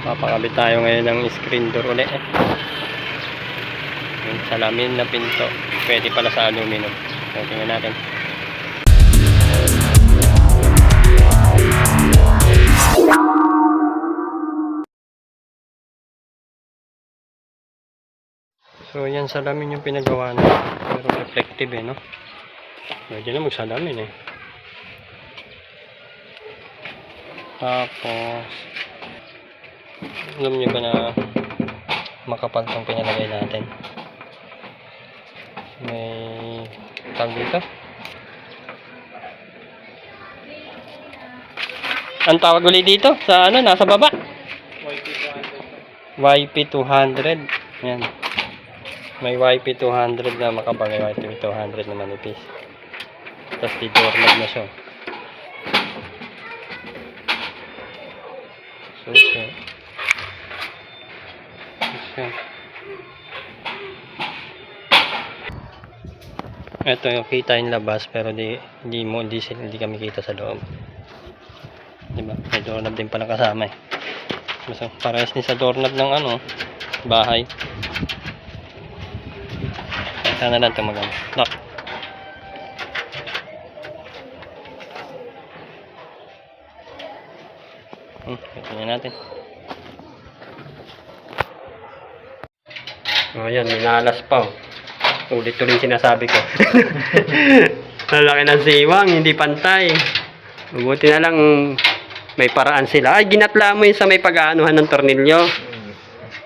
Papakabit tayo ngayon ng screen door ulit. Yung salamin na pinto. Pwede pala sa aluminum. So, tingnan natin. So, yan salamin yung pinagawa na. Pero reflective eh, no? Pwede na magsalamin eh. Tapos, alam niyo ba na makapal tong pinalagay natin? May tag dito. Ang tawag ulit dito sa ano, nasa baba. YP200. Yan. May YP200 na makapal, may YP200 na manipis. Tapos dito doorknob na siya. Susi. Susi. Ito yung kita yung labas pero di hindi mo sila- hindi kami kita sa loob. Di ba? May doorknob din pala kasama eh. Basta parehas din sa doorknob ng ano, bahay. Sana lang ito maganda. Lock. Hmm, natin. Oh, yan, minalas pa. oh. Ulit-ulit sinasabi ko. Lalaki ng siwang, hindi pantay. Mabuti na lang may paraan sila. Ay, ginatla mo yun sa may pag-aanuhan ng tornilyo.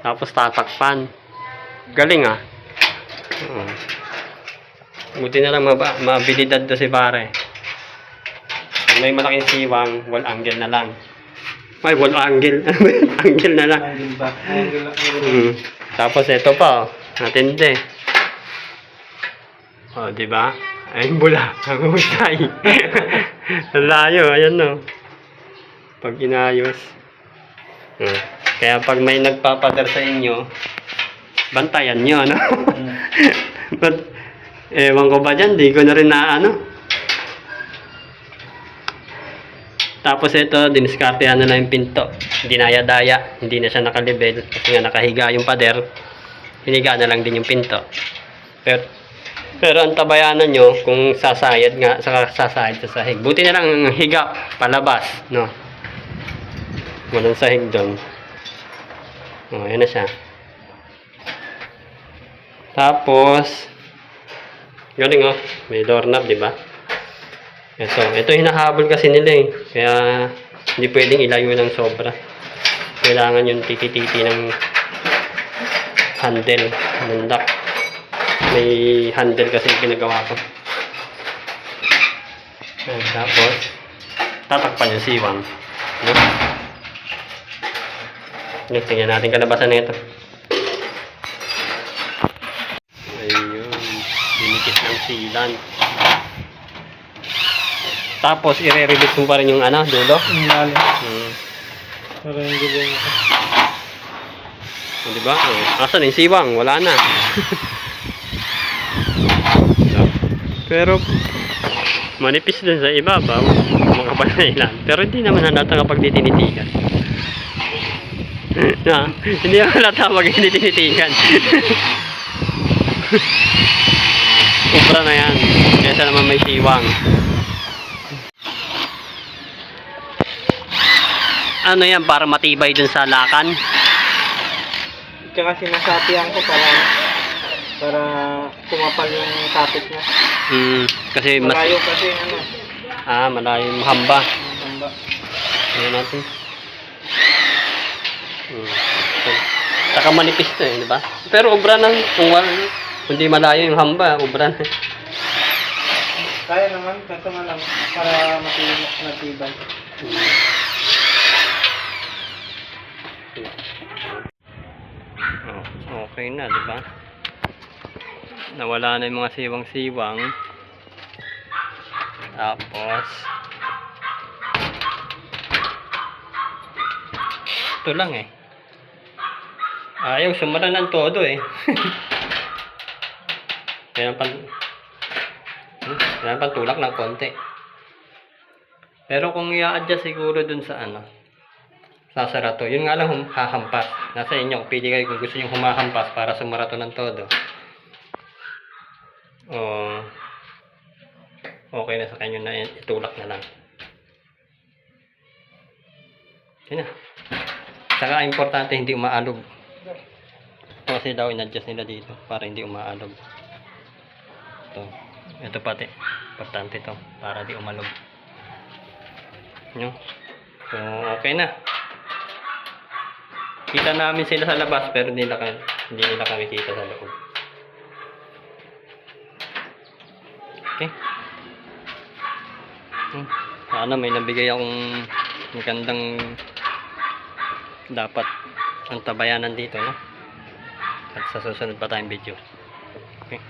Tapos tatakpan. Galing ah. Oo. Buti na lang maba, mabilidad to si pare. Pag may malaking siwang, wall angle na lang. Ay, wall angle. Angle na lang. Angle ba? Angle, angle. Mm. Tapos ito pa, oh. Matindi. Oh, di ba? Ay, bula. Ang husay. Ang layo, ayan no. Pag inayos. Hmm. Kaya pag may nagpapadar sa inyo, bantayan nyo, no? But, ewan ko ba dyan, di ko na rin na ano. Tapos ito, diniskartehan na lang yung pinto. Dinaya-daya, hindi na siya nakalibel. Kasi nga nakahiga yung pader. Hiniga na lang din yung pinto. Pero, pero ang tabayanan nyo, kung sasayad nga, saka sasayad sa sahig. Buti na lang ang higa, palabas, no? Walang sahig doon. O, yan na siya. Tapos, galing oh, may doorknob, di ba? Ito, ito hinahabol kasi nila eh. Kaya hindi pwedeng ilayo ng sobra. Kailangan yung titi-titi ng handle, ng lock. May handle kasi ginagawa ko. Ayan, tapos, tatakpan yung siwang. No? Yan, tingnan natin kalabasan na ito. Ayun, dinikit ng silan. Tapos, ire-release mo pa rin yung ano, dulo. Ang lalim. Hmm. Para hindi din ako. Oh, di ba? Asan yung siwang? Wala na. Pero, manipis din sa ibabaw. Makapal na ilan. Pero hindi naman halata kapag ditinitigan. na, hindi naman halata kapag hindi tinitigan. Ubra na yan. Kesa naman may siwang. Ano yan, para matibay dun sa lakan? Tsaka sinasapian ko para para kumapal yung kapit niya. Hmm, kasi mas... Malayo kasi ano, Ah, malayo yung hamba. ang tamba. Ayan natin. Hmm. Saka manipis to eh, di ba? Pero ubra ng kung wala, kundi malayo yung hamba, ubra na. Kaya naman, kaso nga lang, para matibay. matibay. Oh, okay na, di ba? Nawala na yung mga siwang-siwang. Tapos, ito lang eh. Ayaw, sumara ng todo eh. Kaya pan, hmm, kaya pan tulak ng konti. Pero kung i-adjust siguro dun sa ano, sasara to. Yun nga lang hum- hahampas. Nasa inyo pili kayo kung gusto nyo humahampas para sumara to ng todo. O okay na sa kanyo na itulak na lang. Yun na. Saka importante hindi umaalog. Kasi daw in-adjust nila dito para hindi umaalog. Ito. Ito pati. Importante to para di umalog. Nyo. So, okay na. Kita namin sila sa labas pero hindi nila, hindi nila kami kita sa loob. Okay. Hmm. Sana may nabigay akong magandang dapat ang tabayanan dito. No? At sa susunod pa tayong video. Okay.